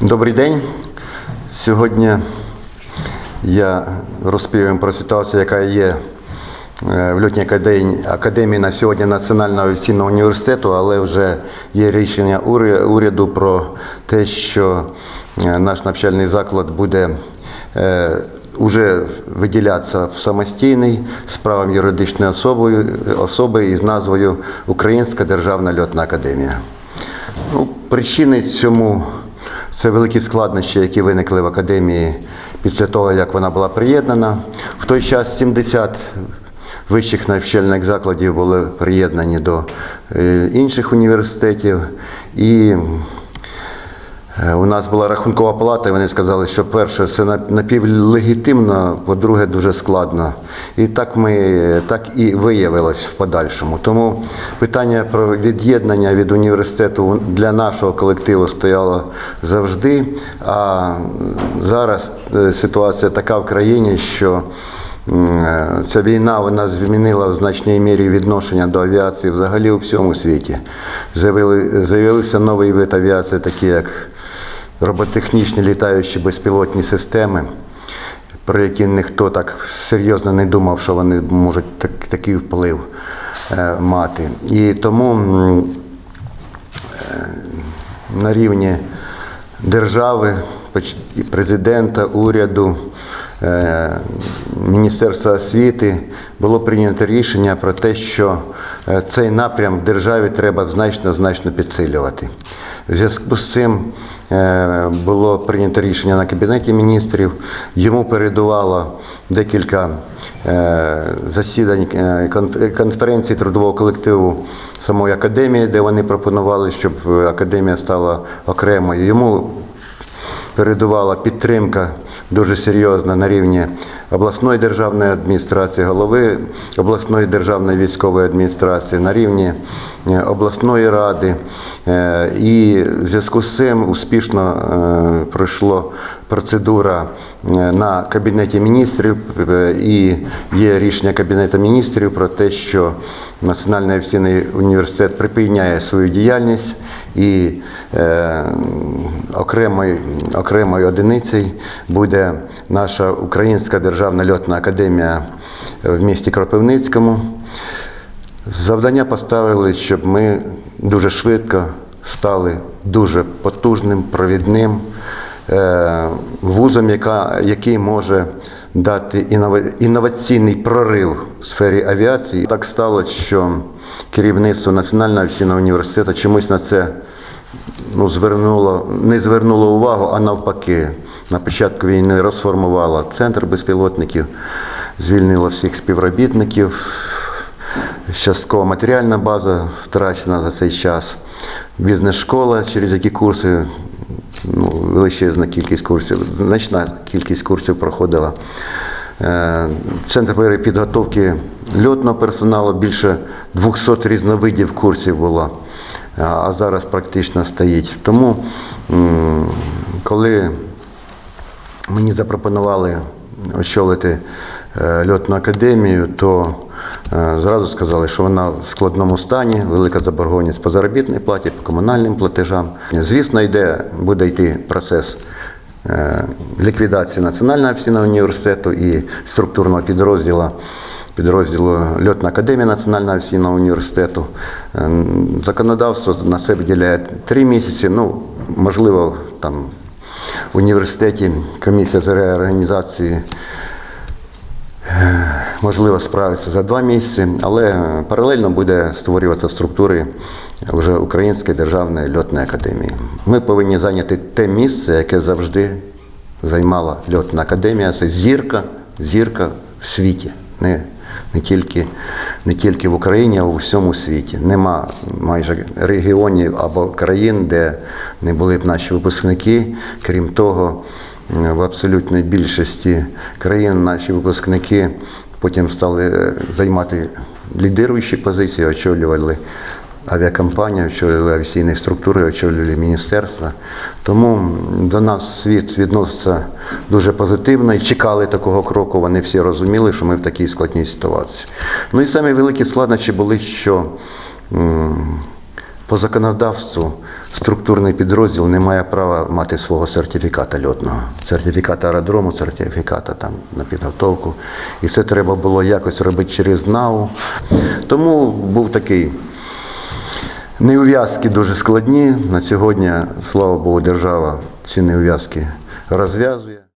Добрий день. Сьогодні я розповім про ситуацію, яка є е, в льотній академії, на сьогодні Національного авіаційного університету, але вже є рішення уряду про те, що е, наш навчальний заклад буде е, уже виділятися в самостійний з правом юридичної особи, особи із назвою Українська державна льотна академія. Ну, причини цьому це великі складнощі, які виникли в академії після того, як вона була приєднана. В той час 70 вищих навчальних закладів були приєднані до е, інших університетів. І У нас була рахункова палата, і вони сказали, що перше, це напівлегітимно, по-друге, дуже складно. І так ми так і виявилось в подальшому. Тому питання про від'єднання від університету для нашого колективу стояло завжди. А зараз е, ситуація така в країні, що е, Ця війна вона змінила в значній мірі відношення до авіації взагалі у всьому світі. З'явився новий вид авіації, такі як роботехнічні літаючі безпілотні системи, про які ніхто так серйозно не думав, що вони можуть так, такий вплив е, мати. І тому е, на рівні держави, президента, уряду, е, Міністерства освіти було прийнято рішення про те, що цей напрям в державі треба значно значно підсилювати. В зв'язку з цим е, було прийнято рішення на Кабінеті міністрів. Йому передувало декілька е, засідань е, конференції трудового колективу самої академії, де вони пропонували, щоб академія стала окремою. Йому передувала підтримка дуже серйозна на рівні обласної державної адміністрації, голови обласної державної військової адміністрації, на рівні е, обласної ради. Е, І в зв'язку з цим успішно е, пройшла процедура на кабінеті міністрів, і є рішення кабінету міністрів про те, що Національний авіаційний університет припиняє свою діяльність і окремою, окремою одиницею буде наша Українська державна льотна академія в місті Кропивницькому. Завдання поставили, щоб ми дуже швидко стали дуже потужним, провідним е, вузом, яка, який може дати інноваційний прорив в сфері авіації. Так сталося, що керівництво Національного авіаційного університету чомусь на це ну, звернуло, не звернуло увагу, а навпаки, на початку війни розформувало центр безпілотників, звільнило всіх співробітників. Часткова матеріальна база втрачена за цей час. Бізнес-школа, через які курси, ну, величезна кількість курсів, значна кількість курсів проходила. Е, Центр підготовки льотного персоналу більше 200 різновидів курсів було, а- зараз практично стоїть. Тому, коли мені запропонували очолити е, льотну академію, то е, зразу сказали, що вона в складному стані, велика заборгованість по заробітній платі, по комунальним платежам. Звісно, йде, буде йти процес е, ліквідації Національного авіаційного університету і структурного підрозділу. Підрозділу Льотна академія Національного авіаційного університету. Е, Законодавство на себе виділяє три місяці. Ну, можливо, там в університеті комісія з реорганізації е, можливо справиться за два місяці, але паралельно буде створюватися структури вже Української державної льотної академії. Ми повинні зайняти те місце, яке завжди займала льотна академія. Це зірка, зірка в світі. Не, не, тільки, не тільки в Україні, а у всьому світі. Нема майже регіонів або країн, де не були б наші випускники. Крім того, в абсолютній більшості країн наші випускники потім стали е, займати лідируючі позиції, очолювали авіакомпанія, очолювали авіаційні структури, очолювали міністерства. Тому до нас світ відноситься дуже позитивно і чекали такого кроку. Вони всі розуміли, що ми в такій складній ситуації. Ну і самі великі складнощі були, що по законодавству структурний підрозділ не має права мати свого сертифіката льотного, сертифіката аеродрому, сертифіката там на підготовку. І це треба було якось робити через НАУ. Тому був такий. Ну, неув'язки дуже складні. На сьогодні, слава Богу, держава ці неув'язки розв'язує.